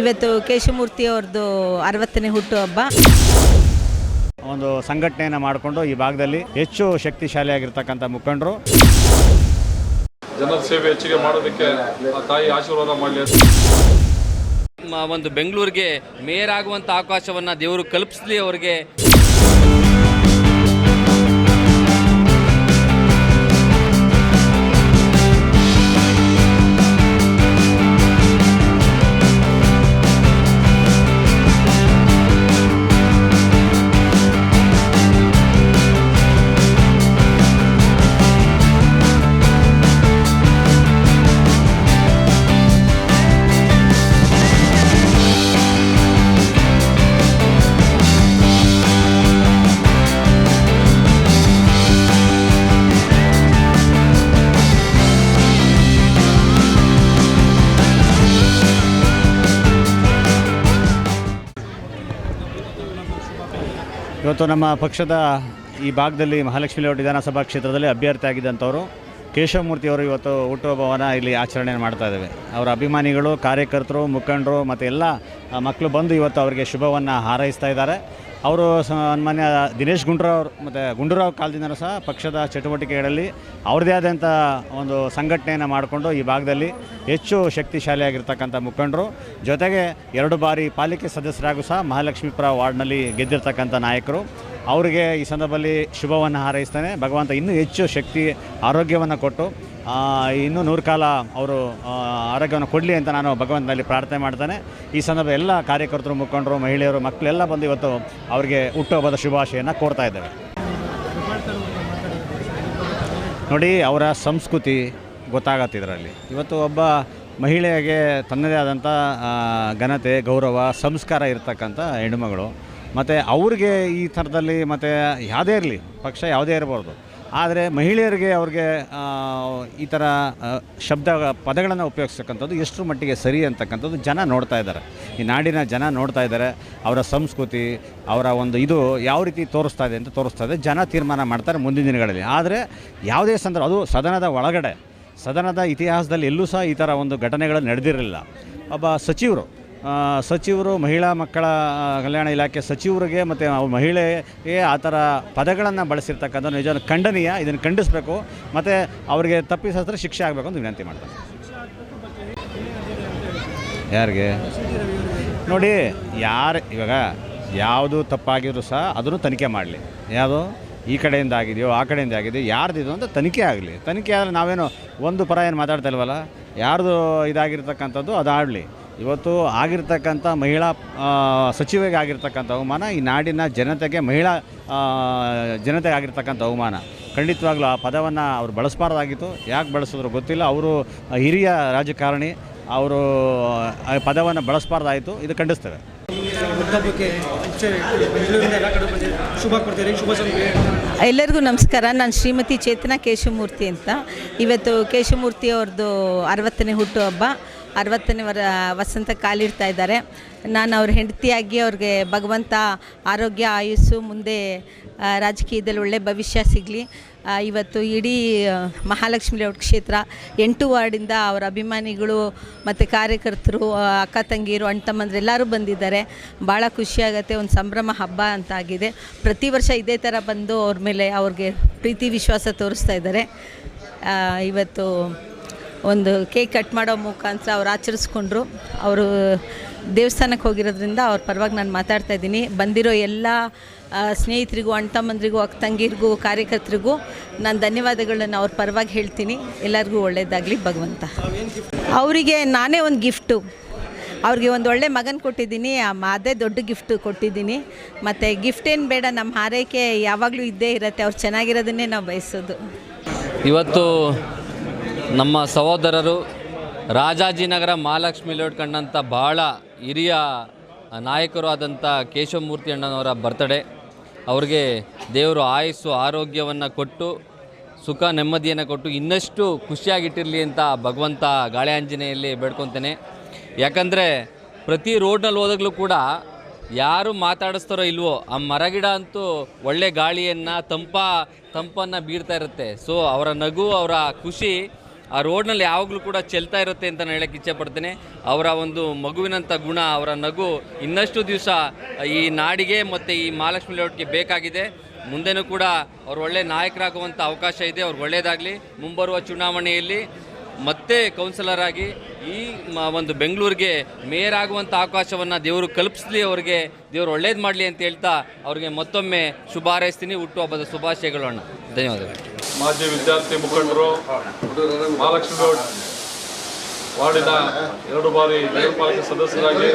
ಇವತ್ತು ಕೇಶಮೂರ್ತಿ ಅವ್ರದ್ದು ಅರವತ್ತನೇ ಹುಟ್ಟುಹಬ್ಬ ಒಂದು ಸಂಘಟನೆಯನ್ನು ಮಾಡಿಕೊಂಡು ಈ ಭಾಗದಲ್ಲಿ ಹೆಚ್ಚು ಶಕ್ತಿಶಾಲಿಯಾಗಿರ್ತಕ್ಕಂಥ ಮುಖಂಡರು. ಜನರ ಸೇವೆ ಹೆಚ್ಚಿಗೆ ಮಾಡೋದಕ್ಕೆ ಆ ತಾಯಿ ಆಶೀರ್ವಾದ ಮಾಡಲಿ ಅಂತ. ಒಂದು ಬೆಂಗಳೂರಿಗೆ ಮೇಯರ್ ಆಗುವಂಥ ಅವಕಾಶವನ್ನು ದೇವರು ಕಲ್ಪಿಸಲಿ ಅವರಿಗೆ. ಇವತ್ತು ನಮ್ಮ ಪಕ್ಷದ ಈ ಭಾಗದಲ್ಲಿ ಮಹಾಲಕ್ಷ್ಮಿ ಲೇಔಟ್ ವಿಧಾನಸಭಾ ಕ್ಷೇತ್ರದಲ್ಲಿ ಅಭ್ಯರ್ಥಿ ಆಗಿದ್ದಂಥವರು ಕೇಶವಮೂರ್ತಿ ಅವರು ಇವತ್ತು ಹುಟ್ಟುಹಬ್ಬವನ್ನು ಇಲ್ಲಿ ಆಚರಣೆ ಮಾಡ್ತಾ ಇದ್ದೇವೆ ಅವರ ಅಭಿಮಾನಿಗಳು, ಕಾರ್ಯಕರ್ತರು, ಮುಖಂಡರು ಮತ್ತು ಎಲ್ಲ ಮಕ್ಕಳು ಬಂದು ಇವತ್ತು ಅವರಿಗೆ ಶುಭವನ್ನು ಹಾರೈಸ್ತಾ ಇದ್ದಾರೆ. ಅವರು ಸನ್ಮಾನ್ಯ ದಿನೇಶ್ ಗುಂಡೂರಾವ್ ಮತ್ತು ಗುಂಡೂರಾವ್ ಕಾಲದಿಂದಲೂ ಸಹ ಪಕ್ಷದ ಚಟುವಟಿಕೆಗಳಲ್ಲಿ ಅವ್ರದ್ದೇ ಆದಂಥ ಒಂದು ಸಂಘಟನೆಯನ್ನು ಮಾಡಿಕೊಂಡು ಈ ಭಾಗದಲ್ಲಿ ಹೆಚ್ಚು ಶಕ್ತಿಶಾಲಿಯಾಗಿರ್ತಕ್ಕಂಥ ಮುಖಂಡರು, ಜೊತೆಗೆ ಎರಡು ಬಾರಿ ಪಾಲಿಕೆ ಸದಸ್ಯರಾಗೂ ಸಹ ಮಹಾಲಕ್ಷ್ಮೀಪುರ ವಾರ್ಡ್ನಲ್ಲಿ ಗೆದ್ದಿರ್ತಕ್ಕಂಥ ನಾಯಕರು. ಅವರಿಗೆ ಈ ಸಂದರ್ಭದಲ್ಲಿ ಶುಭವನ್ನು ಹಾರೈಸ್ತಾನೆ. ಭಗವಂತ ಇನ್ನೂ ಹೆಚ್ಚು ಶಕ್ತಿ, ಆರೋಗ್ಯವನ್ನು ಕೊಟ್ಟು ಇನ್ನೂ ನೂರು ಕಾಲ ಅವರು ಆರೋಗ್ಯವನ್ನು ಕೊಡಲಿ ಅಂತ ನಾನು ಭಗವಂತನಲ್ಲಿ ಪ್ರಾರ್ಥನೆ ಮಾಡ್ತಾನೆ. ಈ ಸಂದರ್ಭ ಎಲ್ಲ ಕಾರ್ಯಕರ್ತರು, ಮುಖಂಡರು, ಮಹಿಳೆಯರು ಮಕ್ಕಳೆಲ್ಲ ಬಂದು ಇವತ್ತು ಅವರಿಗೆ ಹುಟ್ಟುಹಬ್ಬದ ಶುಭಾಶಯನ್ನು ಕೋರ್ತಾ ಇದ್ದೇವೆ. ನೋಡಿ, ಅವರ ಸಂಸ್ಕೃತಿ ಗೊತ್ತಾಗತ್ತೆ ಇದರಲ್ಲಿ. ಇವತ್ತು ಒಬ್ಬ ಮಹಿಳೆಗೆ ತನ್ನದೇ ಆದಂಥ ಘನತೆ, ಗೌರವ, ಸಂಸ್ಕಾರ ಇರತಕ್ಕಂಥ ಹೆಣ್ಣುಮಗಳು. ಮತ್ತು ಅವ್ರಿಗೆ ಈ ಥರದಲ್ಲಿ ಮತ್ತು ಯಾವುದೇ ಇರಲಿ, ಪಕ್ಷ ಯಾವುದೇ ಇರಬಾರ್ದು. ಆದರೆ ಮಹಿಳೆಯರಿಗೆ ಅವ್ರಿಗೆ ಈ ಥರ ಶಬ್ದ ಪದಗಳನ್ನು ಉಪಯೋಗಿಸ್ತಕ್ಕಂಥದ್ದು ಎಷ್ಟು ಮಟ್ಟಿಗೆ ಸರಿ ಅಂತಕ್ಕಂಥದ್ದು ಜನ ನೋಡ್ತಾ ಇದ್ದಾರೆ. ಈ ನಾಡಿನ ಜನ ನೋಡ್ತಾ ಇದ್ದಾರೆ. ಅವರ ಸಂಸ್ಕೃತಿ, ಅವರ ಒಂದು ಇದು ಯಾವ ರೀತಿ ತೋರಿಸ್ತಾ ಇದೆ ಅಂತ ತೋರಿಸ್ತಾ ಇದೆ. ಜನ ತೀರ್ಮಾನ ಮಾಡ್ತಾರೆ ಮುಂದಿನ ದಿನಗಳಲ್ಲಿ. ಆದರೆ ಯಾವುದೇ ಸಂದರ್ಭ ಅದು ಸದನದ ಒಳಗಡೆ, ಸದನದ ಇತಿಹಾಸದಲ್ಲಿ ಎಲ್ಲೂ ಸಹ ಈ ಥರ ಒಂದು ಘಟನೆಗಳು ನಡೆದಿರಲಿಲ್ಲ. ಒಬ್ಬ ಸಚಿವರು ಸಚಿವರು ಮಹಿಳಾ ಮಕ್ಕಳ ಕಲ್ಯಾಣ ಇಲಾಖೆ ಸಚಿವರಿಗೆ ಮತ್ತು ಮಹಿಳೆಗೆ ಆ ಥರ ಪದಗಳನ್ನು ಬಳಸಿರ್ತಕ್ಕಂಥ ನಿಜ ಖಂಡನೀಯ ಇದನ್ನು ಖಂಡಿಸಬೇಕು. ಮತ್ತು ಅವರಿಗೆ ತಪ್ಪಿಸಿದ್ರೆ ಶಿಕ್ಷೆ ಆಗಬೇಕು ಅಂತ ವಿನಂತಿ ಮಾಡ್ತಾರೆ ಯಾರಿಗೆ? ನೋಡಿ ಯಾರು ಇವಾಗ ಯಾವುದು ತಪ್ಪಾಗಿದ್ರು ಸಹ ಅದನ್ನು ತನಿಖೆ ಮಾಡಲಿ. ಯಾವುದು? ಈ ಕಡೆಯಿಂದ ಆಗಿದೆಯೋ ಆ ಕಡೆಯಿಂದ ಆಗಿದೆಯೋ ಯಾರ್ದಿದು ಅಂತ ತನಿಖೆ ಆಗಲಿ. ತನಿಖೆ ಆದರೆ ನಾವೇನು ಒಂದು ಪರ ಏನು ಮಾತಾಡ್ತಾ ಇಲ್ವಲ್ಲ? ಯಾರ್ದು ಇದಾಗಿರ್ತಕ್ಕಂಥದ್ದು ಅದು ಆಡಲಿ ಇವತ್ತು ಆಗಿರ್ತಕ್ಕಂಥ ಮಹಿಳಾ ಸಚಿವರಿಗೆ ಸಚಿವೆಗೆ ಆಗಿರ್ತಕ್ಕಂಥ ಅವಮಾನ ಈ ನಾಡಿನ ಜನತೆಗೆ ಮಹಿಳಾ ಜನತೆಗೆ ಆಗಿರ್ತಕ್ಕಂಥ ಅವಮಾನ. ಖಂಡಿತವಾಗ್ಲೂ ಆ ಪದವನ್ನು ಅವ್ರು ಬಳಸಬಾರ್ದಾಗಿತ್ತು. ಯಾಕೆ ಬಳಸಿದ್ರು ಗೊತ್ತಿಲ್ಲ. ಅವರು ಹಿರಿಯ ರಾಜಕಾರಣಿ. ಅವರು ಆ ಪದವನ್ನು ಬಳಸಬಾರ್ದಾಯಿತು. ಇದು ಖಂಡಿಸ್ತೇವೆ. ಎಲ್ಲರಿಗೂ ನಮಸ್ಕಾರ. ನಾನು ಶ್ರೀಮತಿ ಚೇತನಾ ಕೇಶವಮೂರ್ತಿ ಅಂತ. ಇವತ್ತು ಕೇಶವಮೂರ್ತಿ ಅವ್ರದ್ದು ಅರವತ್ತನೇ ಹುಟ್ಟುಹಬ್ಬ ಅರವತ್ತನೇ ವರ, ವಸಂತ ಕಾಲಿಡ್ತಾ ಇದ್ದಾರೆ. ನಾನು ಅವ್ರ ಹೆಂಡತಿಯಾಗಿ ಅವ್ರಿಗೆ ಭಗವಂತ ಆರೋಗ್ಯ, ಆಯುಸ್ಸು, ಮುಂದೆ ರಾಜಕೀಯದಲ್ಲಿ ಒಳ್ಳೆ ಭವಿಷ್ಯ ಸಿಗಲಿ. ಇವತ್ತು ಇಡೀ ಮಹಾಲಕ್ಷ್ಮಿ ಲೇಔಟ್ ಕ್ಷೇತ್ರ ಎಂಟು ವಾರ್ಡಿಂದ ಅವರ ಅಭಿಮಾನಿಗಳು ಮತ್ತು ಕಾರ್ಯಕರ್ತರು ಅಕ್ಕ ತಂಗಿಯರು, ಅಣ್ಣ ತಮ್ಮಂದ್ರು ಎಲ್ಲರೂ ಬಂದಿದ್ದಾರೆ. ಭಾಳ ಖುಷಿಯಾಗತ್ತೆ ಒಂದು ಸಂಭ್ರಮ ಹಬ್ಬ ಅಂತ ಆಗಿದೆ. ಪ್ರತಿ ವರ್ಷ ಇದೇ ಥರ ಬಂದು ಅವ್ರ ಮೇಲೆ ಅವ್ರಿಗೆ ಪ್ರೀತಿ, ವಿಶ್ವಾಸ ತೋರಿಸ್ತಾ ಇದ್ದಾರೆ. ಇವತ್ತು ಒಂದು ಕೇಕ್ ಕಟ್ ಮಾಡೋ ಮುಖಾಂತರ ಅವ್ರು ಆಚರಿಸ್ಕೊಂಡ್ರು. ಅವರು ದೇವಸ್ಥಾನಕ್ಕೆ ಹೋಗಿರೋದ್ರಿಂದ ಅವ್ರ ಪರವಾಗಿ ನಾನು ಮಾತಾಡ್ತಾ ಇದ್ದೀನಿ. ಬಂದಿರೋ ಎಲ್ಲ ಸ್ನೇಹಿತರಿಗೂ ಅಣ್ಣ ತಮ್ಮಂದ್ರಿಗೂ ಅಕ್ಕ ತಂಗಿರಿಗೂ ಕಾರ್ಯಕರ್ತರಿಗೂ ನಾನು ಧನ್ಯವಾದಗಳನ್ನು ಅವ್ರ ಪರವಾಗಿ ಹೇಳ್ತೀನಿ. ಎಲ್ಲರಿಗೂ ಒಳ್ಳೆಯದಾಗಲಿ ಭಗವಂತ. ಅವರಿಗೆ ನಾನೇ ಒಂದು ಗಿಫ್ಟು. ಅವ್ರಿಗೆ ಒಂದು ಒಳ್ಳೆ ಮಗನ ಕೊಟ್ಟಿದ್ದೀನಿ ಅದೇ ದೊಡ್ಡ ಗಿಫ್ಟ್ ಕೊಟ್ಟಿದ್ದೀನಿ. ಮತ್ತು ಗಿಫ್ಟ್ ಏನು ಬೇಡ, ನಮ್ಮ ಹಾರೈಕೆ ಯಾವಾಗಲೂ ಇದ್ದೇ ಇರುತ್ತೆ, ಅವ್ರು ಚೆನ್ನಾಗಿರೋದನ್ನೇ ನಾವು ಬಯಸೋದು. ಇವತ್ತು ನಮ್ಮ ಸಹೋದರರು ರಾಜಾಜಿನಗರ ಮಹಾಲಕ್ಷ್ಮಿ ಲೋಡ್ ಕಂಡಂಥ ಭಾಳ ಹಿರಿಯ ನಾಯಕರು ಆದಂಥ ಕೇಶವಮೂರ್ತಿ ಅಣ್ಣನವರ ಬರ್ತಡೆ ಅವ್ರಿಗೆ ದೇವರು ಆಯಸ್ಸು, ಆರೋಗ್ಯವನ್ನು ಕೊಟ್ಟು, ಸುಖ, ನೆಮ್ಮದಿಯನ್ನು ಕೊಟ್ಟು ಇನ್ನಷ್ಟು ಖುಷಿಯಾಗಿಟ್ಟಿರಲಿ ಅಂತ ಭಗವಂತ ಗಾಳಿ ಆಂಜನೇಯಲ್ಲಿ ಬೇಡ್ಕೊತೇನೆ. ಯಾಕಂದರೆ ಪ್ರತಿ ರೋಡ್ನಲ್ಲಿ ಹೋದಾಗಲೂ ಕೂಡ ಯಾರು ಮಾತಾಡಿಸ್ತಾರೋ ಇಲ್ವೋ ಆ ಮರಗಿಡ ಅಂತೂ ಒಳ್ಳೆ ಗಾಳಿಯನ್ನು, ತಂಪ, ತಂಪನ್ನು ಬೀರ್ತಾ ಇರುತ್ತೆ. ಸೊ ಅವರ ನಗು, ಅವರ ಖುಷಿ ಆ ರೋಡ್ನಲ್ಲಿ ಯಾವಾಗಲೂ ಕೂಡ ಚೆಲ್ತಾ ಇರುತ್ತೆ ಅಂತ ನಾನು ಹೇಳಕ್ಕೆ ಇಚ್ಛೆಪಡ್ತೇನೆ ಅವರ ಒಂದು ಮಗುವಿನಂಥ ಗುಣ, ಅವರ ನಗು ಇನ್ನಷ್ಟು ದಿವಸ ಈ ನಾಡಿಗೆ ಮತ್ತು ಈ ಮಹಾಲಕ್ಷ್ಮಿ ಲೇಔಟ್ಗೆ ಬೇಕಾಗಿದೆ. ಮುಂದೆನೂ ಕೂಡ ಅವ್ರು ಒಳ್ಳೆ ನಾಯಕರಾಗುವಂಥ ಅವಕಾಶ ಇದೆ ಅವ್ರಿಗೆ ಒಳ್ಳೆಯದಾಗಲಿ ಮುಂಬರುವ ಚುನಾವಣೆಯಲ್ಲಿ ಮತ್ತೆ ಕೌನ್ಸಿಲರ್ ಆಗಿ ಈ ಒಂದು ಬೆಂಗಳೂರಿಗೆ ಮೇಯರ್ ಆಗುವಂಥ ಅವಕಾಶವನ್ನು ದೇವರು ಕಲ್ಪಿಸಲಿ ಅವರಿಗೆ. ದೇವರು ಒಳ್ಳೇದು ಮಾಡಲಿ ಅಂತ ಹೇಳ್ತಾ ಅವ್ರಿಗೆ ಮತ್ತೊಮ್ಮೆ ಶುಭ ಹಾರೈಸ್ತೀನಿ. ಹುಟ್ಟುಹಬ್ಬದ ಶುಭಾಶಯಗಳು ಅಣ್ಣ. ಧನ್ಯವಾದಗಳು. ಮಾಜಿ ವಿದ್ಯಾರ್ಥಿ ಮುಖಂಡರು ಮಹಾಲಕ್ಷ್ಮಿ ಗೌಡ್ ವಾರ್ಡಿನ ಎರಡು ಬಾರಿ ನಗರ ಪಾಲಿಕೆ ಸದಸ್ಯರಾಗಿ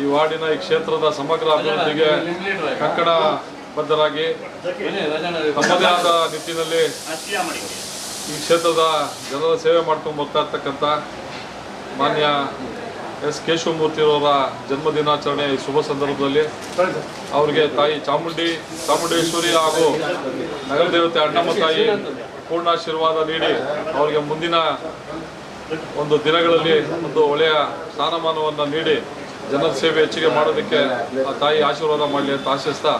ಈ ವಾರ್ಡಿನ ಈ ಕ್ಷೇತ್ರದ ಸಮಗ್ರ ಅಭಿವೃದ್ಧಿಗೆ ಕಂಕಣ ಬದ್ಧರಾಗಿ ತಮ್ಮದೇ ಆದ ನಿಟ್ಟಿನಲ್ಲಿ ಈ ಕ್ಷೇತ್ರದ ಜನರ ಸೇವೆ ಮಾಡ್ಕೊಂಡು ಬರ್ತಾ ಇರ್ತಕ್ಕಂಥ ಮಾನ್ಯ ಎಸ್ ಕೇಶವಮೂರ್ತಿಯವರ ಜನ್ಮ ದಿನಾಚರಣೆ ಈ ಶುಭ ಸಂದರ್ಭದಲ್ಲಿ. ಅವರಿಗೆ ತಾಯಿ ಚಾಮುಂಡಿ, ಚಾಮುಂಡೇಶ್ವರಿ ಹಾಗೂ ನಗರ ದೇವತೆ ಅಣ್ಣಮ್ಮ ತಾಯಿ ಪೂರ್ಣಾಶೀರ್ವಾದ ನೀಡಿ ಅವರಿಗೆ ಮುಂದಿನ ಒಂದು ದಿನಗಳಲ್ಲಿ ಒಂದು ಒಳ್ಳೆಯ ಸ್ಥಾನಮಾನವನ್ನು ನೀಡಿ ಜನರ ಸೇವೆ ಹೆಚ್ಚಿಗೆ ಮಾಡೋದಕ್ಕೆ ಆ ತಾಯಿ ಆಶೀರ್ವಾದ ಮಾಡಲಿ ಅಂತ ಆಶಿಸ್ತಾ